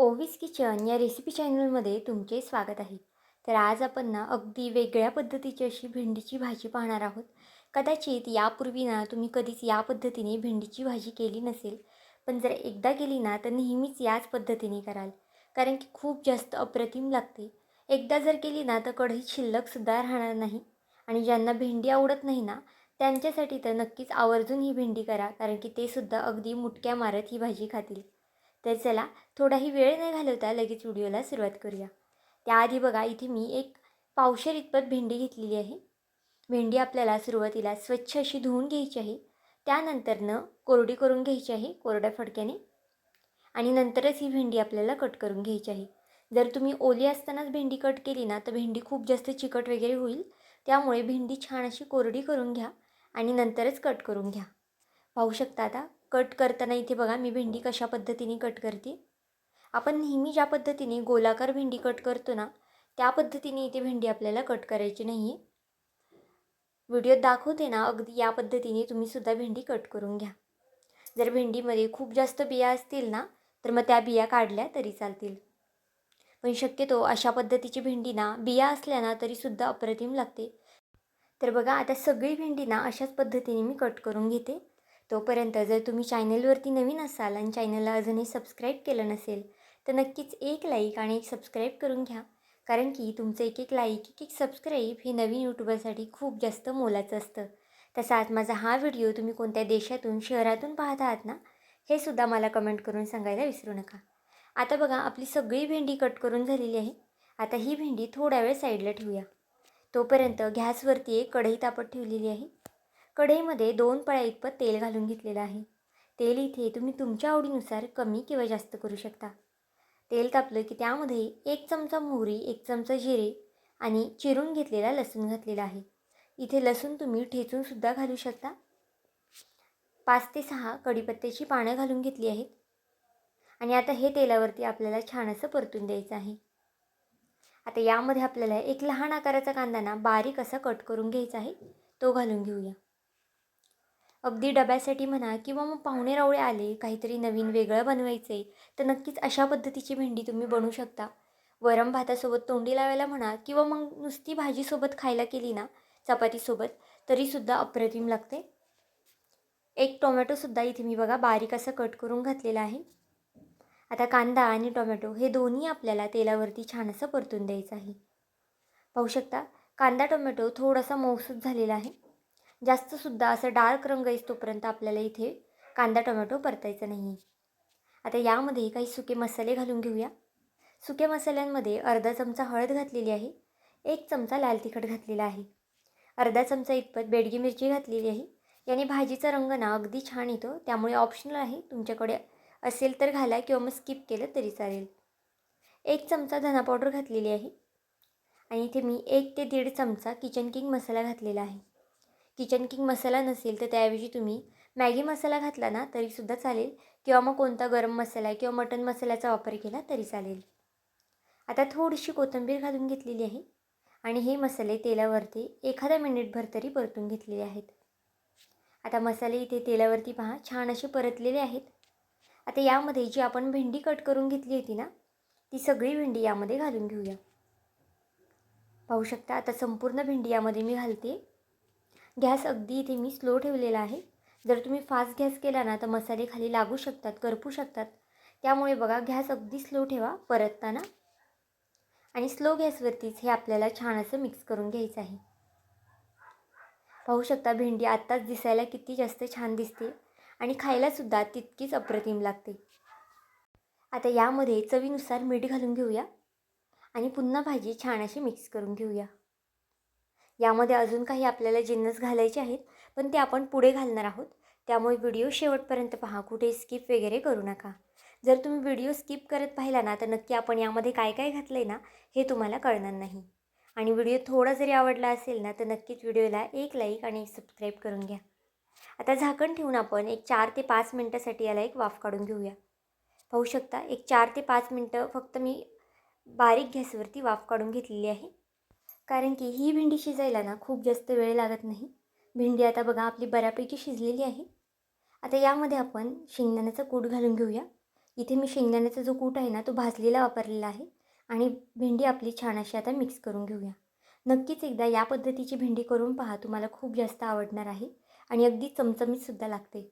ओवीस kitchen या recipe चॅनलमध्ये तुमचे स्वागत आहे. तर आज आपण ना अगदी वेगळ्या पद्धतीची अशी भेंडीची भाजी पाहणार आहोत. कदाचित यापूर्वी ना तुम्ही कधीच या पद्धतीने भेंडीची भाजी केली नसेल पण जर एकदा केली ना तर नेहमीच याच पद्धतीने कराल. कारण की खूप जास्त अप्रतिम लागते. एकदा जर केली ना तर कढईत शिल्लकसुद्धा राहणार नाही. आणि ज्यांना भेंडी आवडत नाही ना त्यांच्यासाठी तर नक्कीच आवर्जून ही भेंडी करा कारण की ते सुद्धा अगदी मुटक्या मारत ही भाजी खातील. तर चला थोडाही वेळ न घालवता लगेच व्हिडिओला सुरुवात करूया. त्याआधी बघा इथे मी एक पावशेर इतपत भेंडी घेतलेली आहे. भेंडी आपल्याला सुरुवातीला स्वच्छ अशी धुवून घ्यायची आहे. त्यानंतरनं कोरडी करून घ्यायची आहे कोरड्या फडक्याने. आणि नंतरच ही भेंडी आपल्याला कट करून घ्यायची आहे. जर तुम्ही ओली असतानाच भेंडी कट केली ना तर भेंडी खूप जास्त चिकट वगैरे होईल. त्यामुळे भेंडी छान अशी कोरडी करून घ्या आणि नंतरच कट करून घ्या. पाहू शकता आता कट करताना इथे बघा मी भेंडी कशा पद्धतीने कट करते. आपण नेहमी ज्या पद्धतीने गोलाकार भेंडी कट करतो ना त्या पद्धतीने इथे भेंडी आपल्याला कट करायची नाही आहे व्हिडिओत दाखवते ना अगदी या पद्धतीने तुम्हीसुद्धा भेंडी कट करून घ्या. जर भेंडीमध्ये खूप जास्त बिया असतील ना तर मग त्या बिया काढल्या तरी चालतील. पण शक्यतो अशा पद्धतीची भेंडी ना बिया असल्या ना तरीसुद्धा अप्रतिम लागते. तर बघा आता सगळी भेंडी ना अशाच पद्धतीने मी कट करून घेते. तोपर्यंत जर तुम्ही चॅनलवरती नवीन असाल आणि चॅनलला अजूनही सबस्क्राईब केलं नसेल तर नक्कीच एक लाईक आणि एक सबस्क्राईब करून घ्या. कारण की तुमचं एक एक लाईक एक एक सबस्क्राईब हे नवीन यूट्यूबरसाठी खूप जास्त मोलाचं असतं. तसाच माझा हा व्हिडिओ तुम्ही कोणत्या देशातून शहरातून पाहत आहात ना हे सुद्धा मला कमेंट करून सांगायला विसरू नका. आता बघा आपली सगळी भेंडी कट करून झालेली आहे. आता ही भेंडी थोड्या वेळ साईडला ठेवूया. तोपर्यंत गॅसवरती एक कढई तापत ठेवलेली आहे. कढईमध्ये दोन पळ्या इतपत तेल घालून घेतलेलं आहे. तेल इथे तुम्ही तुमच्या आवडीनुसार कमी किंवा जास्त करू शकता. तेल तापलं की त्यामध्ये एक चमचा मोहरी एक चमचा जिरे आणि चिरून घेतलेला लसूण घातलेला आहे. इथे लसूण तुम्ही ठेचूनसुद्धा घालू शकता. पाच ते सहा कढीपत्त्याची पानं घालून घेतली आहेत. आणि आता हे तेलावरती आपल्याला छान असं परतून द्यायचं आहे. आता यामध्ये आपल्याला एक लहान आकाराचा कांदा ना बारीक असा कट करून घ्यायचा आहे. तो घालून घेऊया. अगदी डब्यासाठी म्हणा किंवा मग पाहुणे रावळे आले काहीतरी नवीन वेगळं बनवायचं आहे तर नक्कीच अशा पद्धतीची भेंडी तुम्ही बनवू शकता. वरम भातासोबत तोंडी लावायला म्हणा किंवा मग नुसती भाजीसोबत खायला केली ना चपातीसोबत तरीसुद्धा अप्रतिम लागते. एक टोमॅटोसुद्धा इथे मी बघा बारीक असं कट करून घातलेला आहे. आता कांदा आणि टोमॅटो हे दोन्ही आपल्याला तेलावरती छान असं परतून द्यायचं आहे. पाहू शकता कांदा टोमॅटो थोडासा मौसूद झालेला आहे. जास्तसुद्धा असं डार्क रंग तोपर्यंत आपल्याला इथे कांदा टोमॅटो परतायचा नाही आहे आता यामध्ये काही सुके मसाले घालून घेऊया. सुक्या मसाल्यांमध्ये अर्धा चमचा हळद घातलेली आहे. एक चमचा लाल तिखट घातलेला आहे. अर्धा चमचा इतपत बेडगी मिरची घातलेली आहे. याने भाजीचा रंग ना अगदी छान येतो. त्यामुळे ऑप्शनल आहे. तुमच्याकडे असेल तर घाला किंवा मग स्किप केलं तरी चालेल. एक चमचा धना पावडर घातलेली आहे. आणि इथे मी एक ते दीड चमचा किचन किंग मसाला घातलेला आहे. किचन किंग मसाला नसेल तर त्याऐवजी तुम्ही मॅगी मसाला घातला ना तरीसुद्धा चालेल. किंवा मग कोणता गरम मसाला किंवा मटन मसाल्याचा वापर केला तरी चालेल. आता थोडीशी कोथिंबीर घालून घेतलेली आहे. आणि हे मसाले तेलावरती एखाद्या मिनिटभर तरी परतून घेतलेले आहेत. आता मसाले इथे तेलावरती पहा छान असे परतलेले आहेत. आता यामध्ये जी आपण भेंडी कट करून घेतली होती ना ती सगळी भेंडी यामध्ये घालून घेऊया. पाहू शकता आता संपूर्ण भेंडी यामध्ये मी घालते. गॅस अगदी इथे मी स्लो ठेवलेला आहे. जर तुम्ही फास्ट गॅस केला ना तर मसाले खाली लागू शकतात करपू शकतात. त्यामुळे बघा गॅस अगदी स्लो ठेवा परतताना आणि स्लो गॅसवरतीच हे आपल्याला छान असं मिक्स करून घ्यायचं आहे. पाहू शकता भेंडी आत्ताच दिसायला किती जास्त छान दिसते आणि खायलासुद्धा तितकीच अप्रतिम लागते. आता यामध्ये चवीनुसार मीठ घालून घेऊया आणि पुन्हा भाजी छान अशी मिक्स करून घेऊया. यामध्ये अजून काही आपल्याला जिन्नस घालायचे आहेत पण ते आपण पुढे घालणार आहोत. त्यामुळे व्हिडिओ शेवटपर्यंत पहा कुठे स्किप वगैरे करू नका. जर तुम्ही व्हिडिओ स्किप करत पाहिला ना तर नक्की आपण यामध्ये काय काय घातलं आहे ना हे तुम्हाला कळणार नाही. आणि व्हिडिओ थोडा जरी आवडला असेल ना तर नक्कीच व्हिडिओला एक लाईक आणि एक सबस्क्राईब करून घ्या. आता झाकण ठेवून आपण एक चार ते पाच मिनटासाठी याला एक वाफ काढून घेऊया. पाहू शकता एक चार ते पाच मिनटं फक्त मी बारीक गॅसवरती वाफ काढून घेतलेली आहे. कारण की ही भेंडी शिजायला ना खूप जास्त वेळ लागत नाही. भेंडी आता बघा आपली बऱ्यापैकी शिजलेली आहे. आता यामध्ये आपण शेंगदाण्याचा कूट घालून घेऊया. इथे मी शेंगदाण्याचा जो कूट आहे ना तो भाजलेला वापरलेला आहे आणि भेंडी आपली छान अशी आता मिक्स करून घेऊया. नक्कीच एकदा या पद्धतीची भेंडी करून पहा तुम्हाला खूप जास्त आवडणार आहे आणि अगदी चमचमीतसुद्धा लागते.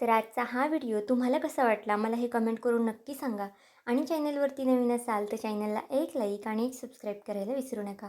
तर आजचा हा व्हिडिओ तुम्हाला कसा वाटला मला हे कमेंट करून नक्की सांगा. आणि चॅनलवरती नवीन असाल तर चॅनलला एक लाईक आणि एक सबस्क्राईब करायला विसरू नका.